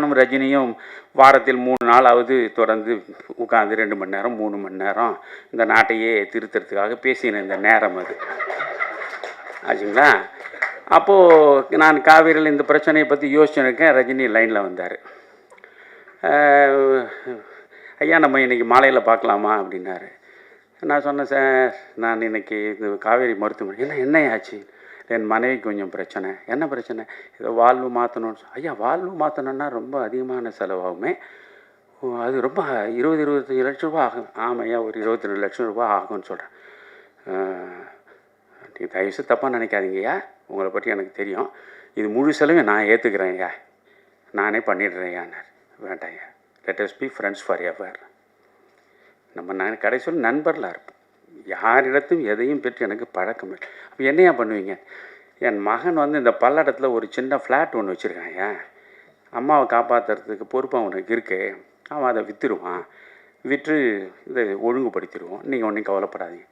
நானும் ரஜினியும் வாரத்தில் மூணு நாளாவது தொடர்ந்து உட்காந்து ரெண்டு மணி நேரம் மூணு மணி நேரம் இந்த நாட்டையே திருத்துறதுக்காக பேசின இந்த நேரம் அது. ஆச்சுங்களா? அப்போது நான் காவேரியில் இந்த பிரச்சனையை பற்றி யோசிச்சுருக்கேன். ரஜினி லைனில் வந்தார். ஐயா நம்ம இன்னைக்கு மாலையில் பார்க்கலாமா? அப்படின்னாரு. நான் சொன்னேன் சார் நான் இன்னைக்கு இந்த காவேரி மருத்துவமனை. என்ன என்ன ஆச்சு என் மனைவி கொஞ்சம் பிரச்சனை. என்ன பிரச்சனை? ஏதோ வாழ்வு மாற்றணும்னு ஐயா வாழ்வு மாற்றணுன்னா ரொம்ப அதிகமான செலவாகுமே. அது ரொம்ப இருபது இருபத்தஞ்சி லட்ச ரூபா ஆகும். ஆமாம் ஐயா ஒரு இருபத்தி ரெண்டு லட்சம் ரூபா ஆகும்னு சொல்கிறேன் நீங்கள் தயவுசு தப்பாக நினைக்காதீங்கய்யா உங்களை பற்றி எனக்கு தெரியும். இது முழு செலவையும் நான் ஏற்றுக்கிறேன் ஐயா. நானே பண்ணிடுறேன் வேண்டாம் ஐயா. Let us be friends for ever நம்ம நான் கடைசியில் நண்பர்களாக இருப்போம். யாரிடத்தும் எதையும் பெற்று எனக்கு பழக்கம் இல்லை. அப்போ என்னையா பண்ணுவீங்க? என் மகன் வந்து இந்த பல்லடத்தில் ஒரு சின்ன ஃப்ளாட் ஒன்று வச்சுருக்கான் ஏன்? அம்மாவை காப்பாற்றுறதுக்கு பொறுப்பு அவனுக்கு இருக்கு. அவன் அதை விற்றுருவான் விற்று இதை ஒழுங்குபடுத்திடுவோம். நீங்கள் ஒன்றும் கவலைப்படாதீங்க.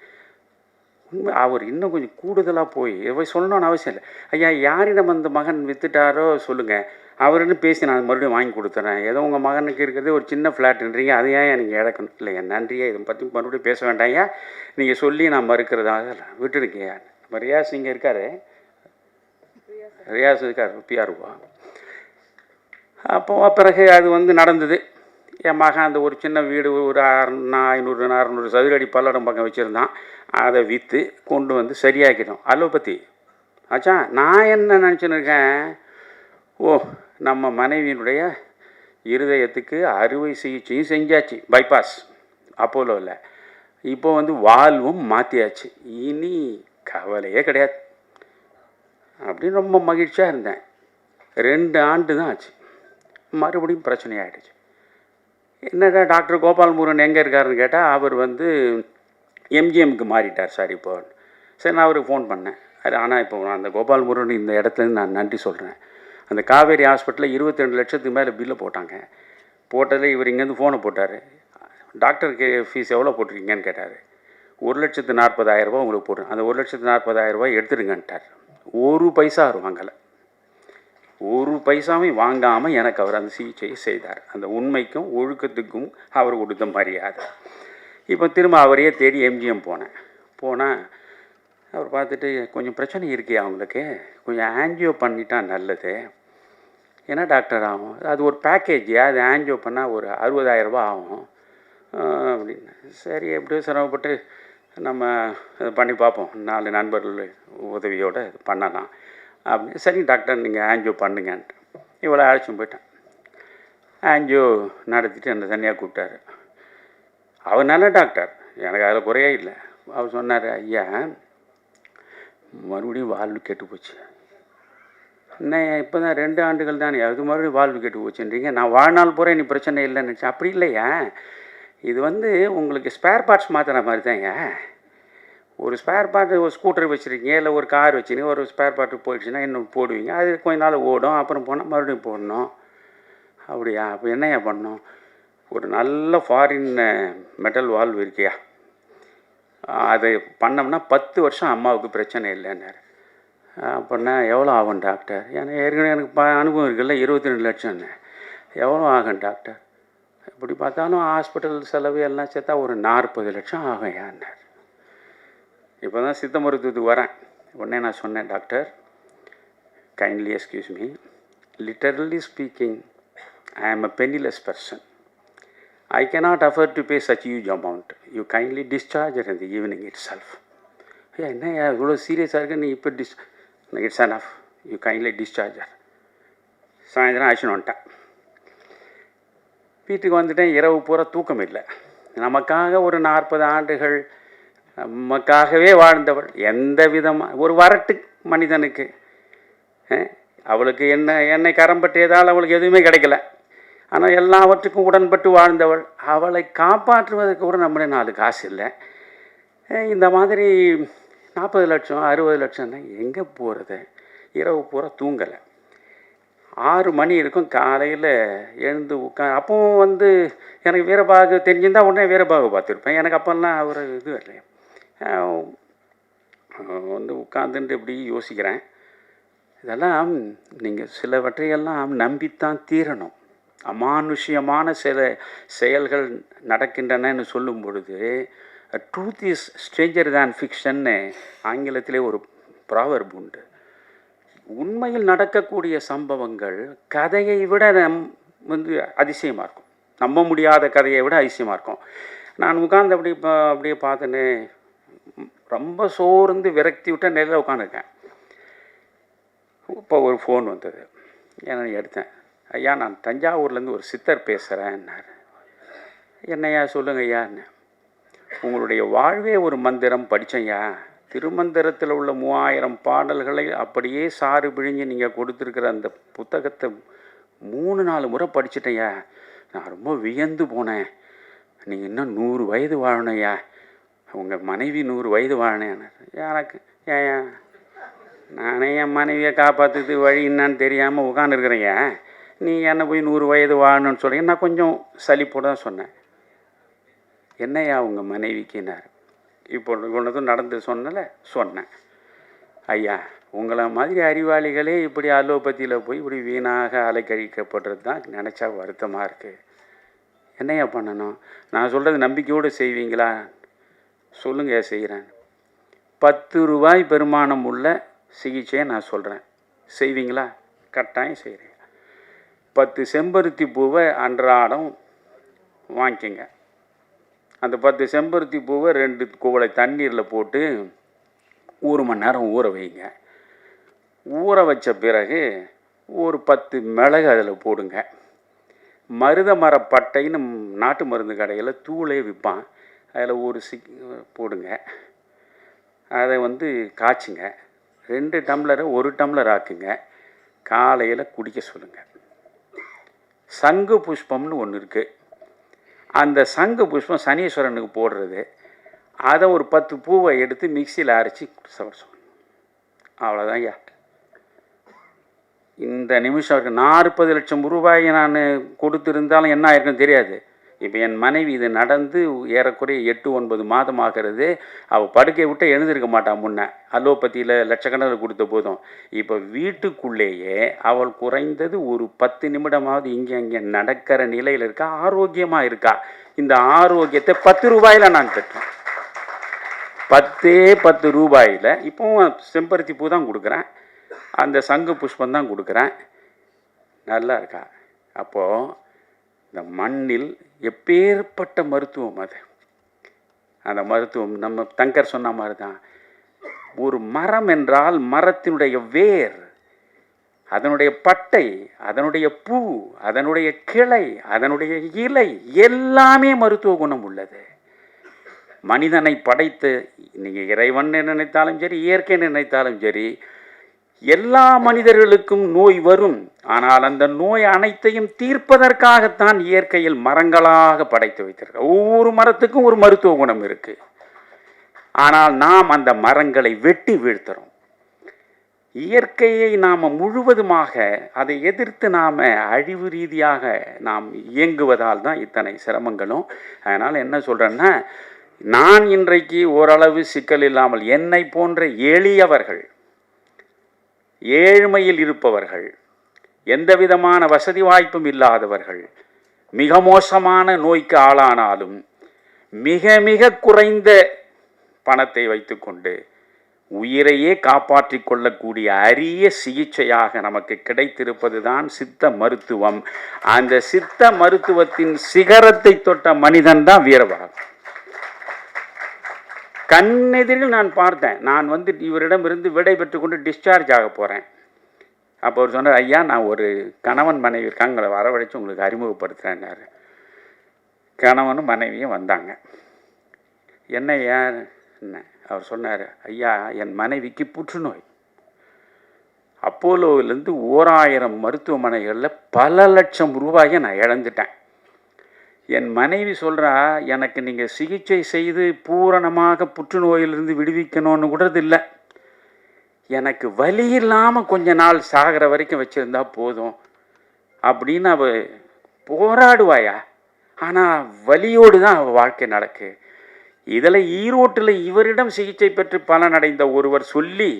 உண்மை அவர் இன்னும் கொஞ்சம் கூடுதலாக போய் இதை சொல்லணும்னு அவசியம் இல்லை. ஐயா யாரிடம் அந்த மகன் விற்றுட்டாரோ சொல்லுங்கள் அவருன்னு பேசி நான் மறுபடியும் வாங்கி கொடுத்துறேன். ஏதோ உங்கள் மகனுக்கு இருக்கிறது ஒரு சின்ன ஃப்ளாட்ன்றீங்க அதை ஏன் நீங்கள் இழக்கணும்? இல்லையா நன்றியா இதை பற்றி மறுபடியும் பேச வேண்டாம். ஐயா நீங்கள் சொல்லி நான் மறுக்கிறதாக விட்டுருக்கியா நம்ம ரியாஸ் இங்கே இருக்கார். ரியாஸ் இருக்கார் பிஆர்வா அப்போ பிறகு அது வந்து நடந்தது. என் மகன் அந்த ஒரு சின்ன வீடு ஒரு அறுநா ஐநூறு அறநூறு சதுரடி பல்லடம் பக்கம் வச்சுருந்தான். அதை விற்று கொண்டு வந்து சரியாக்கிட்டோம். அலோபதி. ஆச்சா நான் என்ன நினச்சின்னு இருக்கேன்? ஓ நம்ம மனைவியினுடைய இருதயத்துக்கு அறுவை சிகிச்சையும் செஞ்சாச்சு பைபாஸ் அப்போலோவில் இப்போ வந்து வால்வும் மாற்றியாச்சு இனி கவலையே கிடையாது. அப்படின்னு ரொம்ப மகிழ்ச்சியாக இருந்தேன். ரெண்டு ஆண்டு தான் ஆச்சு. மறுபடியும் பிரச்சனையாகிடுச்சு என்னடா டாக்டர் கோபால் முருகன் எங்கே இருக்காருன்னு கேட்டால் அவர் வந்து எம்ஜிஎம்க்கு மாறிட்டார் சார் இப்போ. சரி நான் அவருக்கு ஃபோன் பண்ணேன். அது ஆனால் இப்போ அந்த கோபால் முருகன் இந்த இடத்துலேருந்து நான் நன்றி சொல்கிறேன் அந்த காவேரி ஹாஸ்பிட்டலில் இருபத்தி ரெண்டு லட்சத்துக்கு மேலே பில்லு போட்டாங்க. போட்டதில் இவர் இங்கேருந்து ஃபோனை போட்டார். டாக்டருக்கு ஃபீஸ் எவ்வளோ போட்டிருக்கீங்கன்னு கேட்டார். ஒரு லட்சத்து நாற்பதாயிரரூபா உங்களுக்கு போடுறேன் அந்த ஒரு லட்சத்து நாற்பதாயிரரூபா எடுத்துடுங்கன்ட்டார் எடுத்துருங்கன்ட்டார். ஒரு பைசா வாங்கலை. ஒரு பைசாவையும் வாங்காமல் எனக்கு அவர் அந்த சிகிச்சையை செய்தார். அந்த உண்மைக்கும் ஒழுக்கத்துக்கும் அவர் கொடுத்த மரியாதை. இப்போ திரும்ப அவரையே தேடி எம்ஜிஎம் போனேன். போனால் அவர் பார்த்துட்டு கொஞ்சம் பிரச்சனை இருக்கே அவங்களுக்கு. கொஞ்சம் ஆன்ஜியோ பண்ணிட்டா நல்லது. என்ன டாக்டர் ஆகும்? அது ஒரு பேக்கேஜ் அது ஆன்ஜியோ பண்ணால் ஒரு அறுபதாயிரம் ரூபாய் ஆகும் அப்படின்னு சரி எப்படியோ சிரமப்பட்டு நம்ம இது பண்ணி பார்ப்போம். நாலு நண்பர்கள் உதவியோடு இது பண்ணலாம். அப்படி. சரி டாக்டர் நீங்கள் ஆன்ஜியோ பண்ணுங்கன்ட்டு. இவ்வளோ அழைச்சும் போயிட்டேன். ஆன்ஜியோ நடத்திட்டு அந்த தனியாக கூப்பிட்டாரு. அவர் நல்ல டாக்டர். எனக்கு அதில் குறையே இல்லை. அவர் சொன்னார் ஐயா மறுபடியும் வாழ்வு கெட்டு போச்சு. இன்னும் இப்போ தான் ரெண்டு ஆண்டுகள் தானே. அது மறுபடியும் வாழ்வு கெட்டு போச்சுன்றீங்க. நான் வாழ்நாள் பூரா நீ பிரச்சனை இல்லைன்னு நினச்சேன். அப்படி இல்லையா? இது வந்து உங்களுக்கு ஸ்பேர் பார்ட்ஸ் மாற்றுற மாதிரி தாங்க ஒரு ஸ்பேர் பார்ட் ஒரு ஸ்கூட்டர் வச்சுருக்கீங்க இல்லை ஒரு கார் வச்சுருக்கீங்க ஒரு ஸ்பேர் பார்ட்டு போயிடுச்சுன்னா இன்னும் போடுவீங்க. அது கொஞ்ச நாள் ஓடும் அப்புறம் போனால் மறுபடியும் போடணும். அப்படியா? அப்போ என்னய்யா பண்ணும் ஒரு நல்ல ஃபாரின் மெட்டல் வால்வ் இருக்கியா? அதை பண்ணோம்னா பத்து வருஷம் அம்மாவுக்கு பிரச்சனை இல்லைன்னாரு. அப்படின்னா எவ்வளோ ஆகும் டாக்டர்? ஏன்னா ஏற்கனவே எனக்கு ப அனுபவம் இருக்குல்ல இருபத்தி ரெண்டு லட்சம்னு. எவ்வளோ ஆகும் டாக்டர்? இப்படி பார்த்தாலும் ஹாஸ்பிட்டல் செலவு எல்லாம் சேர்த்தா ஒரு நாற்பது லட்சம் ஆகும் ஏன்னார் இப்போ தான் சித்த மருத்துவத்துக்கு வரேன். உடனே நான் சொன்னேன் doctor kindly excuse me literally speaking I am a penniless person I cannot afford to pay such huge amount you kindly discharge her the evening itself என்ன இவ்வளோ சீரியஸாக இருக்கு? நீ இப்போ this it's enough you kindly discharge her சாயந்தரம் அழைச்சின்னு வந்துட்டேன். வீட்டுக்கு வந்துட்டேன். இரவு பூரா தூக்கம் இல்லை. நமக்காக ஒரு நாற்பது ஆண்டுகள் நமக்காகவே வாழ்ந்தவள். எந்த விதமாக ஒரு வரட்டு மனிதனுக்கு. அவளுக்கு என்ன என்னை கரம்பற்றியதால் அவளுக்கு எதுவுமே கிடைக்கல. ஆனால் எல்லாவற்றுக்கும் உடன்பட்டு வாழ்ந்தவள். அவளை காப்பாற்றுவதற்கு கூட நம்மளே நாலு காசு இல்லை. இந்த மாதிரி நாற்பது லட்சம் அறுபது லட்சம்னா எங்கே போகிறது இரவு பூரா தூங்கலை. ஆறு மணி இருக்கும் காலையில் எழுந்து உட்கா அப்பவும் வந்து எனக்கு வீரபாகு தெரிஞ்சிருந்தால் உடனே வீரபாகு பார்த்துருப்பேன். எனக்கு அப்போல்லாம் அவர் இது வரலையே வந்து உட்காந்துட்டு இப்படி யோசிக்கிறேன். இதெல்லாம் நீங்கள் சிலவற்றையெல்லாம் நம்பித்தான் தீரணும். அமானுஷ்யமான சில செயல்கள் நடக்கின்றனன்னு சொல்லும் பொழுது ட்ரூத் இஸ் ஸ்ட்ரேஞ்சர் தேன் ஃபிக்ஷன்னு ஆங்கிலத்திலே ஒரு ப்ராவர்ப் உண்டு. உண்மையில் நடக்கக்கூடிய சம்பவங்கள் கதையை விட நம் வந்து அதிசயமாக இருக்கும். நம்ப முடியாத கதையை விட அதிசயமாக இருக்கும். நான் உட்கார்ந்து அப்படி இப்போ அப்படியே பார்த்தேன்னு ரொம்ப சோர்ந்து விரக்தி விட்ட நிலையில் உட்காந்துருக்கேன் இப்போ ஒரு ஃபோன் வந்தது. ஏன்னா எடுத்தேன். ஐயா நான் தஞ்சாவூர்லேருந்து ஒரு சித்தர் பேசுகிறேன்னாரு என்னையா சொல்லுங்க ஐயான்னு. உங்களுடைய வாழ்வே ஒரு மந்திரம். படித்தேன்யா திருமந்திரத்தில் உள்ள மூவாயிரம் பாடல்களை அப்படியே சாறு பிழிஞ்சு நீங்கள் கொடுத்துருக்கிற அந்த புத்தகத்தை மூணு நாலு முறை படிச்சிட்டேயா? நான் ரொம்ப வியந்து போனேன். நீங்கள் இன்னும் நூறு வயது வாழணையா உங்கள் மனைவி நூறு வயது வாழனேன் எனக்கு ஏன் நானே என் மனைவியை காப்பாற்றுறது வழி என்னன்னு தெரியாமல் உட்காந்துருக்குறேன் நீ என்ன போய் நூறு வயது வாழணும்னு சொல்கிறீங்க நான் கொஞ்சம் சலிப்போட தான் சொன்னேன். என்னையா உங்கள் மனைவிக்குனார்? இப்போ ஒன்றதும் நடந்து சொன்னல சொன்னேன். ஐயா உங்களை மாதிரி அறிவாளிகளே இப்படி அலோபதியில் போய் இப்படி வீணாக அலைக்கழிக்கப்படுறது தான் நினச்சா வருத்தமாக இருக்குது என்னையா பண்ணணும்? நான் சொல்கிறது நம்பிக்கையோடு செய்வீங்களா? சொல்லுங்கள் செய்கிறேன் பத்து ரூபாய் பெருமானம் உள்ள சிகிச்சையை நான் சொல்கிறேன் செய்வீங்களா? கட்டாயம் செய்கிறேன் பத்து செம்பருத்தி பூவை அன்றாடம் வாங்கிக்கங்க. அந்த பத்து செம்பருத்தி பூவை ரெண்டு குவளை தண்ணீரில் போட்டு ஒரு மணி நேரம் ஊற வைங்க. ஊற வச்ச பிறகு ஒரு பத்து மிளகு அதில் போடுங்க. மருத மரப்பட்டைன்னு நாட்டு மருந்து கடையில் தூளே விற்பான் அதில் ஒரு சிக் போடுங்க. அதை வந்து காய்ச்சுங்க. ரெண்டு டம்ளரை ஒரு டம்ளர் ஆக்குங்க. காலையில் குடிக்க சொல்லுங்கள் சங்கு புஷ்பம்னு ஒன்று இருக்குது அந்த சங்கு புஷ்பம் சனீஸ்வரனுக்கு போடுறது. அதை ஒரு பத்து பூவை எடுத்து மிக்சியில் அரைச்சி சாப்பிட அவ்வளோதான் ஐயா. இந்த நிமிஷம் இருக்குது நாற்பது லட்சம் ரூபாயை நான் கொடுத்துருந்தாலும் என்ன ஆயிருக்குன்னு தெரியாது. இப்போ என் மனைவி இது நடந்து ஏறக்குறைய எட்டு ஒன்பது மாதம் ஆகிறது அவள் படுக்கை விட்டு எழுந்திருக்க மாட்டான் முன்ன. அலோபதியில் லட்சக்கணக்கில் கொடுத்த போதும். இப்போ வீட்டுக்குள்ளேயே அவள் குறைந்தது ஒரு பத்து நிமிடமாவது இங்கே அங்கே நடக்கிற நிலையில் இருக்கா ஆரோக்கியமாக இருக்கா? இந்த ஆரோக்கியத்தை பத்து ரூபாயில் நான் பெற்றேன் பத்தே பத்து ரூபாயில் இப்போவும் செம்பருத்தி பூ தான் கொடுக்குறேன். அந்த சங்கு புஷ்பம் தான் கொடுக்குறேன். நல்லா இருக்கா? அப்போது இந்த மண்ணில் எப்பேற்பட்ட மருத்துவம் அது? அந்த மருத்துவம் நம்ம தங்கர் சொன்ன மாதிரி தான் ஒரு மரம் என்றால் மரத்தினுடைய வேர் அதனுடைய பட்டை அதனுடைய பூ அதனுடைய கிளை அதனுடைய இலை எல்லாமே மருத்துவ குணம் உள்ளது. மனிதனை படைத்து நீங்கள் இறைவன் நினைத்தாலும் சரி இயற்கை நினைத்தாலும் சரி எல்லா மனிதர்களுக்கும் நோய் வரும். ஆனால் அந்த நோய் அனைத்தையும் தீர்ப்பதற்காகத்தான் இயற்கையில் மரங்களாக படைத்து வைத்திருக்க ஒவ்வொரு மரத்துக்கும் ஒரு மருத்துவ குணம் இருக்கு. ஆனால் நாம் அந்த மரங்களை வெட்டி வீழ்த்துறோம். இயற்கையை நாம் முழுவதுமாக அதை எதிர்த்து நாம் அழிவு ரீதியாக நாம் இயங்குவதால் தான் இத்தனை சிரமங்களும். அதனால் என்ன சொல்கிறேன்னா நான் இன்றைக்கு ஓரளவு சிக்கல் இல்லாமல் என்னை போன்ற எளியவர்கள் ஏழ்மையில் இருப்பவர்கள் எந்த விதமான வசதி வாய்ப்பும் இல்லாதவர்கள் மிக மோசமான நோய்க்கு ஆளானாலும் மிக மிக குறைந்த பணத்தை வைத்துக்கொண்டு உயிரையே காப்பாற்றி கொள்ளக்கூடிய அரிய சிகிச்சையாக நமக்கு கிடைத்திருப்பது தான் சித்த மருத்துவம். அந்த சித்த மருத்துவத்தின் சிகரத்தை தொட்ட மனிதன் தான் கண்ணெதிரில் நான் பார்த்தேன். நான் வந்து இவரிடமிருந்து விடை பெற்று கொண்டு டிஸ்சார்ஜ் ஆக போகிறேன் அப்போ அவர் சொன்னார் ஐயா நான் ஒரு கணவன் மனைவி இருக்காங்களை வரவழைச்சு உங்களுக்கு அறிமுகப்படுத்துகிறேன்னாரு கணவனும் மனைவியும் வந்தாங்க. என்ன ஏன் என்ன? அவர் சொன்னார் ஐயா என் மனைவிக்கு புற்றுநோய். அப்போலோவிலேருந்து ஓராயிரம் மருத்துவமனைகளில் பல லட்சம் ரூபாயை நான் இழந்துட்டேன். என் மனைவி சொல்கிறா எனக்கு நீங்கள் சிகிச்சை செய்து பூரணமாக புற்றுநோயிலிருந்து விடுவிக்கணும்னு கூட இல்லை எனக்கு வலி இல்லாமல் கொஞ்ச நாள் சாகிற வரைக்கும் வச்சுருந்தா போதும். அப்படின்னு அவ போராடுவாயா. ஆனால் வலியோடு தான் அவள் வாழ்க்கை நடக்கு. இதில் ஈரோட்டில் இவரிடம் சிகிச்சை பெற்று பலனடைந்த ஒருவர் சொல்லி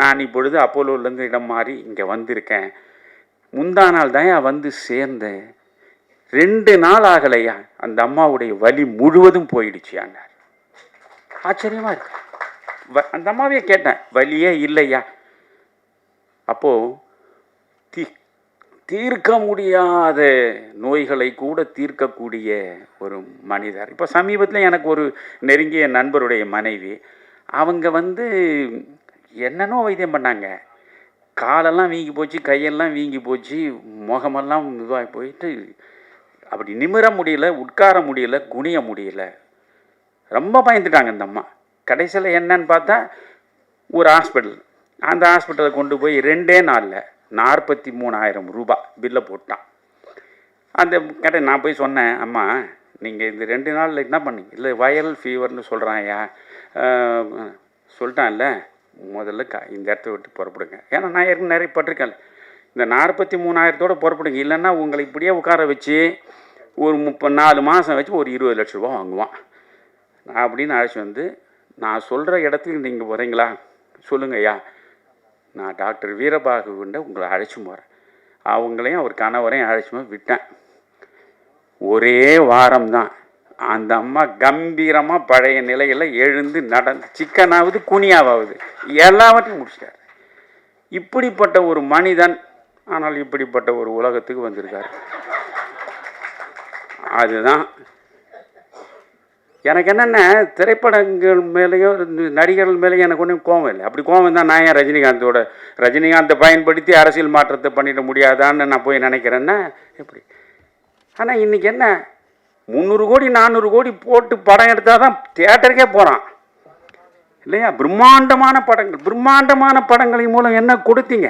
நான் இப்பொழுது அப்போலோலேருந்து இடம் மாறி இங்கே வந்திருக்கேன். முந்தா நாள் தான் வந்து சேர்ந்தேன். ரெண்டு நாள் ஆகலையா? அந்த அம்மாவுடைய வலி முழுவதும் போயிடுச்சியான்னார் ஆச்சரியமா இருக்கு. வ- அந்த அம்மாவே கேட்டேன் வலியே இல்லையா? அப்போ தீ தீர்க்க முடியாத நோய்களை கூட தீர்க்கக்கூடிய ஒரு மனிதர். இப்போ சமீபத்தில் எனக்கு ஒரு நெருங்கிய நண்பருடைய மனைவி அவங்க வந்து என்னென்னோ வைத்தியம் பண்ணாங்க. காலெல்லாம் வீங்கி போச்சு கையெல்லாம் வீங்கி போச்சு முகமெல்லாம் இதுவாகி போயிட்டு அப்படி நிமிர முடியல உட்கார முடியல குனிய முடியல. ரொம்ப பயந்துட்டாங்க இந்த அம்மா. கடைசியில் என்னன்னு பார்த்தா ஒரு ஹாஸ்பிட்டல் அந்த ஹாஸ்பிட்டலை கொண்டு போய் ரெண்டே நாளில் நாற்பத்தி மூணாயிரம் ரூபாய் பில்லை போட்டான். அந்த கடை நான் போய் சொன்னேன் அம்மா நீங்கள் இந்த ரெண்டு நாளில் என்ன பண்ணீங்க? இல்லை வைரல் ஃபீவர்னு சொல்கிறான்யா சொல்லிட்டான்ல முதல்ல க இந்த இடத்த விட்டு புறப்படுங்க. ஏன்னா நான் ஏற்கனவே நிறைய பட்டிருக்கேன்ல. இந்த நாற்பத்தி மூணாயிரத்தோட புறப்படுங்க. இல்லைன்னா உங்களை இப்படியே உட்கார வச்சு ஒரு முப்ப நாலு மாதம் வச்சு ஒரு இருபது லட்ச ரூபா வாங்குவான். அப்படின்னு அழைச்சி வந்து நான் சொல்கிற இடத்துக்கு நீங்கள் வரீங்களா சொல்லுங்க ஐயா. நான் டாக்டர் வீரபாகுண்ட உங்களை அழைச்சி போகிறேன் அவங்களையும் அவர் கணவரையும் அழைச்சி போய் விட்டேன். ஒரே வாரம் தான் அந்த அம்மா கம்பீரமாக பழைய நிலையில் எழுந்து நடந்து சிக்கனாவது குனியாவது எல்லாவற்றையும் முடிச்சிட்டார். இப்படிப்பட்ட ஒரு மனிதன் ஆனால் இப்படிப்பட்ட ஒரு உலகத்துக்கு வந்திருக்கார். அதுதான். எனக்கு என்னென்ன திரைப்படங்கள் மேலேயோ இந்த நடிகர்கள் மேலேயும் எனக்கு ஒன்றும் கோவம் இல்லை. அப்படி கோவம் தான் நான் ஏன் ரஜினிகாந்தோட ரஜினிகாந்தை பயன்படுத்தி அரசியல் மாற்றத்தை பண்ணிட முடியாதான்னு நான் போய் நினைக்கிறேன்னா எப்படி? ஆனால் இன்றைக்கி என்ன? முந்நூறு கோடி நானூறு கோடி போட்டு படம் எடுத்தால் தான் தியேட்டருக்கே போகிறான். இல்லையா? பிரம்மாண்டமான படங்கள் பிரம்மாண்டமான படங்களின் மூலம் என்ன கொடுத்தீங்க?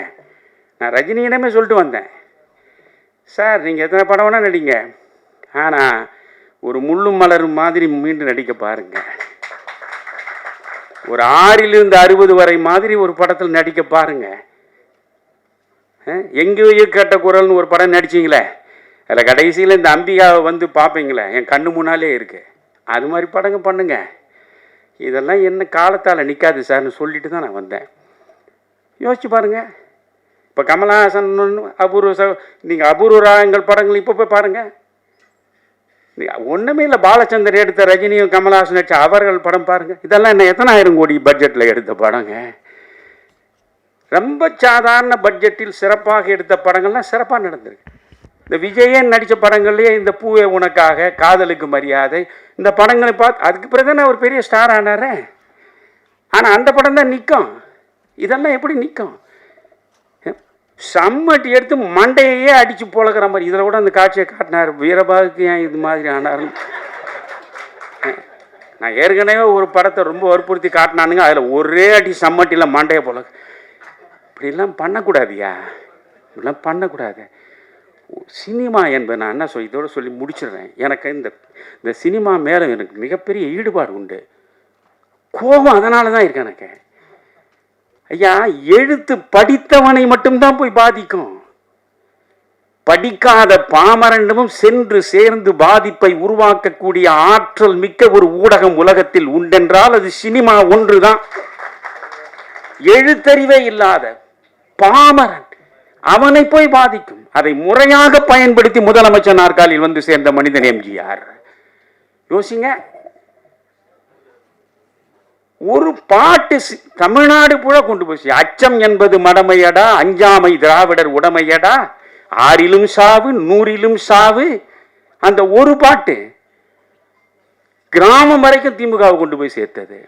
நான் ரஜினியிடமே சொல்லிட்டு வந்தேன். சார் நீங்கள் எத்தனை படம் வேணால் நடிங்க. ஆனால் ஒரு முள்ளும் மலரும் மாதிரி மீண்டும் நடிக்க பாருங்கள் ஒரு ஆறிலிருந்து அறுபது வரை மாதிரி ஒரு படத்தில் நடிக்க பாருங்கள் எங்கேயோ கேட்ட குரல்னு ஒரு படம் நடிச்சிங்களே. அதில் கடைசியில் இந்த அம்பிகாவை வந்து பார்ப்பீங்களே என் கண்ணு முன்னாலே இருக்கு. அது மாதிரி படங்க பண்ணுங்க. இதெல்லாம் என்ன காலத்தால் நிற்காது சார்னு சொல்லிட்டு தான் நான் வந்தேன். யோசிச்சு பாருங்கள் இப்போ கமலஹாசன் அபூர்வ ச நீங்கள் அபூர்வ ராகங்கள் படங்கள் இப்போ போய் பாருங்கள் ஒன்றுமே இல்லை பாலச்சந்தர் எடுத்த ரஜினியும் கமல்ஹாசன் நடிச்ச அவர்கள் படம் பாருங்கள் இதெல்லாம் என்ன எத்தனாயிரம் கோடி பட்ஜெட்டில் எடுத்த படங்க? ரொம்ப சாதாரண பட்ஜெட்டில் சிறப்பாக எடுத்த படங்கள்லாம் சிறப்பாக நடந்திருக்கு. இந்த விஜயன் நடித்த படங்கள்லேயே இந்த பூவே உனக்காக காதலுக்கு மரியாதை இந்த படங்களை பார்த்து அதுக்கு பிறகு தானே ஒரு பெரிய ஸ்டார் ஆனாரே. ஆனால் அந்த படம் தான் நிற்கும் இதெல்லாம் எப்படி நிற்கும் சம்மட்டி எடுத்து மண்டையே அடித்து பொழக்கிற மாதிரி. இதில் கூட அந்த காட்சியை காட்டினார். வீரபாகுக்கு ஏன் இது மாதிரி ஆனார்னு நான் ஏற்கனவே ஒரு படத்தை ரொம்ப வற்புறுத்தி காட்டினானுங்க. அதில் ஒரே அடி சம்மட்டியில் மண்டையை போல இப்படிலாம் பண்ணக்கூடாதியா? இப்படிலாம் பண்ணக்கூடாது. சினிமா என்பது நான் என்ன சொல்லி இதோட சொல்லி முடிச்சிடுறேன். எனக்கு இந்த இந்த சினிமா மேலே எனக்கு மிகப்பெரிய ஈடுபாடு உண்டு. கோபம் அதனால தான் இருக்கு எனக்கு. ஐயா எழுத்து படித்தவனை மட்டும்தான் போய் பாதிக்கும். படிக்காத பாமரண்டமும் சென்று சேர்ந்து பாதிப்பை உருவாக்கக்கூடிய ஆற்றல் மிக்க ஒரு ஊடகம் உலகத்தில் உண்டென்றால் அது சினிமா ஒன்றுதான். எழுத்தறிவே இல்லாத பாமரன் அவனை போய் பாதிக்கும். அதை முறையாக பயன்படுத்தி முதலமைச்சர் நாற்காலில் வந்து சேர்ந்த மனிதன் எம்ஜிஆர். யோசிங்க ஒரு பாட்டு சி- தமிழ்நாடு புழ கொண்டு போச்சு அச்சம் என்பது மடமையடா அஞ்சாமை திராவிடர் உடமையடா ஆறிலும் சாவு நூறிலும் சாவு அந்த ஒரு பாட்டு கிராமம் வரைக்கும் திமுகவை கொண்டு போய் சேர்த்தது.